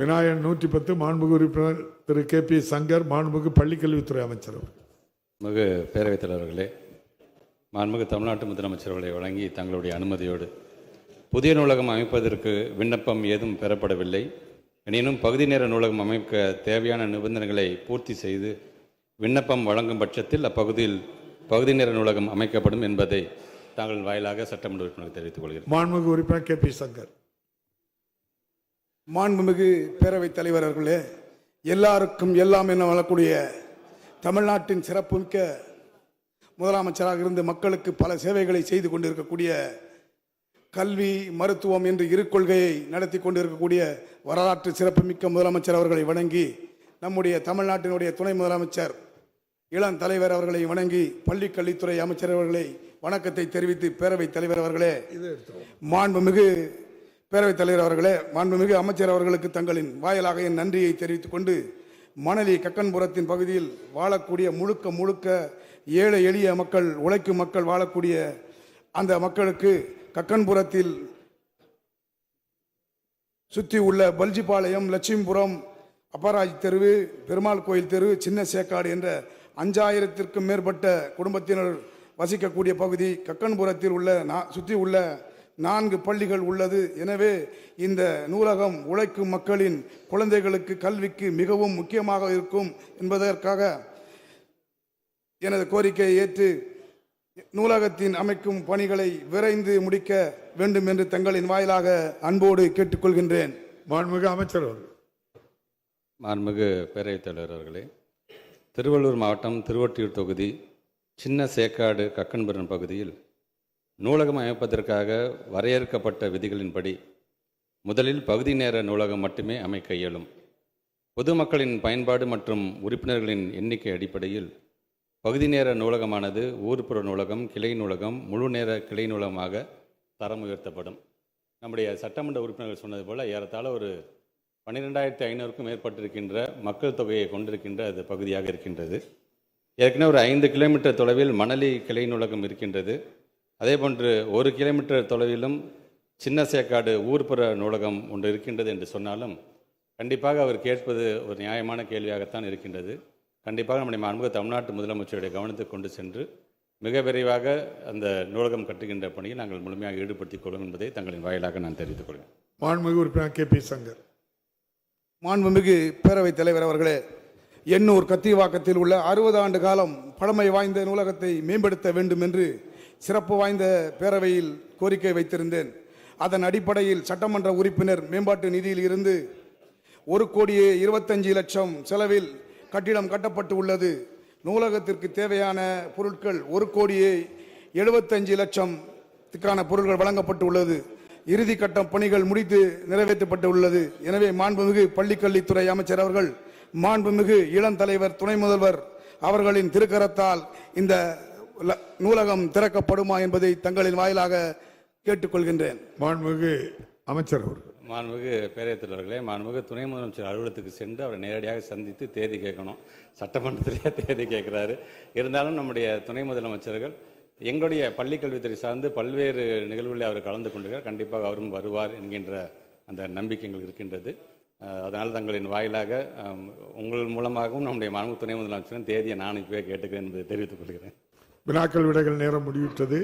விநாயகன் நூற்றி பத்து மாண்புமிகு உறுப்பினர் திரு கே பி சங்கர் மாண்புமிகு பள்ளிக்கல்வித்துறை அமைச்சர். மிகு பேரவைத் தலைவர்களே மாண்புமிகு தமிழ்நாட்டு முதலமைச்சர் அவர்களை வழங்கி தங்களுடைய அனுமதியோடு புதிய நூலகம் அமைப்பதற்கு விண்ணப்பம் ஏதும் பெறப்படவில்லை. எனினும் பகுதி நேர நூலகம் அமைக்க தேவையான நிபந்தனைகளை பூர்த்தி செய்து விண்ணப்பம் வழங்கும் பட்சத்தில் அப்பகுதியில் பகுதி நேர நூலகம் அமைக்கப்படும் என்பதை தாங்கள் வாயிலாக சட்டமன்ற உறுப்பினர் தெரிவித்துக் கொள்கிறேன். மாண்புமிகு உறுப்பினர் கே பி சங்கர். மாண்புமிகு பேரவைத் தலைவர் அவர்களே எல்லாருக்கும் எல்லாம் என வளரக்கூடிய தமிழ்நாட்டின் சிறப்புமிக்க முதலமைச்சராக இருந்து மக்களுக்கு பல சேவைகளை செய்து கொண்டிருக்கக்கூடிய கல்வி மருத்துவம் என்று இரு கொள்கையை நடத்தி கொண்டிருக்கக்கூடிய வரலாற்று சிறப்புமிக்க முதலமைச்சர் அவர்களை வணங்கி நம்முடைய தமிழ்நாட்டினுடைய துணை முதலமைச்சர் இளம் தலைவர் அவர்களை வணங்கி பள்ளிக் கல்வித்துறை அமைச்சர் அவர்களை வணக்கத்தை தெரிவித்து பேரவைத் தலைவர் அவர்களே மாண்புமிகு பேரவைத் தலைவர் அவர்களே மாண்புமிகு அமைச்சர் அவர்களுக்கு தங்களின் வாயிலாக என் நன்றியை தெரிவித்துக் கொண்டு மணலி கக்கன்புரத்தின் பகுதியில் வாழக்கூடிய முழுக்க முழுக்க ஏழை எளிய மக்கள் உழைக்கும் மக்கள் வாழக்கூடிய அந்த மக்களுக்கு கக்கன்புரத்தில் சுற்றி உள்ள பல்ஜிபாளையம் லட்சுமிபுரம் அப்பராஜ் தெருவு பெருமாள் கோயில் தெரு சின்ன சேக்காடு என்ற அஞ்சாயிரத்திற்கும் மேற்பட்ட குடும்பத்தினர் வசிக்கக்கூடிய பகுதி கக்கன்புரத்தில் உள்ள நா- சுற்றி உள்ள நான்கு பள்ளிகள் உள்ளது. எனவே இந்த நூலகம் உழைக்கும் மக்களின் குழந்தைகளுக்கு கல்விக்கு மிகவும் முக்கியமாக இருக்கும் என்பதற்காக எனது கோரிக்கையை ஏற்று நூலகத்தின் அமைக்கும் பணிகளை விரைந்து முடிக்க வேண்டும் என்று தங்களின் வாயிலாக அன்போடு கேட்டுக்கொள்கின்றேன். மாண்புமிகு அமைச்சர் அவர்கள். மாண்புமிகு பேரவைத் தலைவர் அவர்களே திருவள்ளூர் மாவட்டம் திருவொற்றியூர் தொகுதி சின்ன சேக்காடு கக்கன்புரம் பகுதியில் நூலகம் அமைப்பதற்காக வரையறுக்கப்பட்ட விதிகளின்படி முதலில் பகுதி நேர நூலகம் மட்டுமே அமைக்க இயலும். பொதுமக்களின் பயன்பாடு மற்றும் உறுப்பினர்களின் எண்ணிக்கை அடிப்படையில் பகுதி நேர நூலகமானது ஊர்ப்புற நூலகம் கிளை நூலகம் முழு நேர கிளை நூலகமாக தரம் உயர்த்தப்படும் நம்முடைய சட்டமன்ற உறுப்பினர்கள் சொன்னது போல் ஏறத்தாழ ஒரு பன்னிரெண்டாயிரத்தி ஐநூறுக்கும் மேற்பட்டிருக்கின்ற மக்கள் தொகையை கொண்டிருக்கின்ற அது பகுதியாக இருக்கின்றது. ஏற்கனவே ஒரு ஐந்து கிலோமீட்டர் தொலைவில் மணலி கிளை நூலகம் இருக்கின்றது. அதேபோன்று ஒரு கிலோமீட்டர் தொலைவிலும் சின்ன சேக்காடு ஊர்ப்புற நூலகம் ஒன்று இருக்கின்றது என்று சொன்னாலும் கண்டிப்பாக அவர் கேட்பது ஒரு நியாயமான கேள்வியாகத்தான் இருக்கின்றது. கண்டிப்பாக நம்முடைய மாண்புமிகு தமிழ்நாட்டு முதலமைச்சருடைய கவனத்துக்கு கொண்டு சென்று மிக விரைவாக அந்த நூலகம் கட்டுகின்ற பணியில் நாங்கள் முழுமையாக ஈடுபடுத்திக் கொள்ளும் என்பதை தங்களின் வாயிலாக நான் தெரிவித்துக் கொள்கிறேன். மாண்புமிகு உறுப்பினர் கே பி சங்கர். மாண்புமிகு பேரவைத் தலைவர் அவர்களே எண்ணூர் கத்திவாக்கத்தில் உள்ள அறுபது ஆண்டு காலம் பழமை வாய்ந்த நூலகத்தை மேம்படுத்த வேண்டும் என்று சிறப்பு வாய்ந்த பேரவையில் கோரிக்கை வைத்திருந்தேன். அதன் அடிப்படையில் சட்டமன்ற உறுப்பினர் மேம்பாட்டு நிதியில் இருந்து ஒரு கோடியே இருபத்தஞ்சு லட்சம் செலவில் கட்டிடம் கட்டப்பட்டு உள்ளது. நூலகத்திற்கு தேவையான பொருட்கள் ஒரு கோடியே எழுபத்தஞ்சு லட்சத்துக்கான பொருட்கள் வழங்கப்பட்டு உள்ளது. இறுதி கட்டம் பணிகள் முடித்து நிறைவேற்றப்பட்டு உள்ளது. எனவே மாண்புமிகு பள்ளிக்கல்வித்துறை அமைச்சர் அவர்கள் மாண்புமிகு இளம் தலைவர் துணை முதல்வர் அவர்களின் திருக்கரத்தால் இந்த நூலகம் திறக்கப்படுமா என்பதை தங்களின் வாயிலாக கேட்டுக்கொள்கின்றேன். மாண்புமிகு அமைச்சர் அவர்கள். மாண்புமிகு பேரவைத் தலைவர்களே மாண்புமிகு துணை முதலமைச்சர் அலுவலகத்துக்கு சென்று அவரை நேரடியாக சந்தித்து தேதி கேட்கணும். சட்டமன்றத்திலேயே தேதி கேட்குறாரு. இருந்தாலும் நம்முடைய துணை முதலமைச்சர்கள் எங்களுடைய பள்ளிக் கல்வித்துறை சார்ந்து பல்வேறு நிகழ்வுகளில் அவர் கலந்து கொண்டிருக்கிறார். கண்டிப்பாக அவரும் வருவார் என்கின்ற அந்த நம்பிக்கை எங்களுக்கு இருக்கின்றது அதனால் தங்களின் வாயிலாக உங்கள் மூலமாகவும் நம்முடைய மாண்பு துணை முதலமைச்சரின் தேதியை நான் இப்பவே கேட்டுக்கிறேன் என்பதை தெரிவித்துக் கொள்கிறேன். வினாக்கள் விடைகள் நேரம் முடிவிட்டது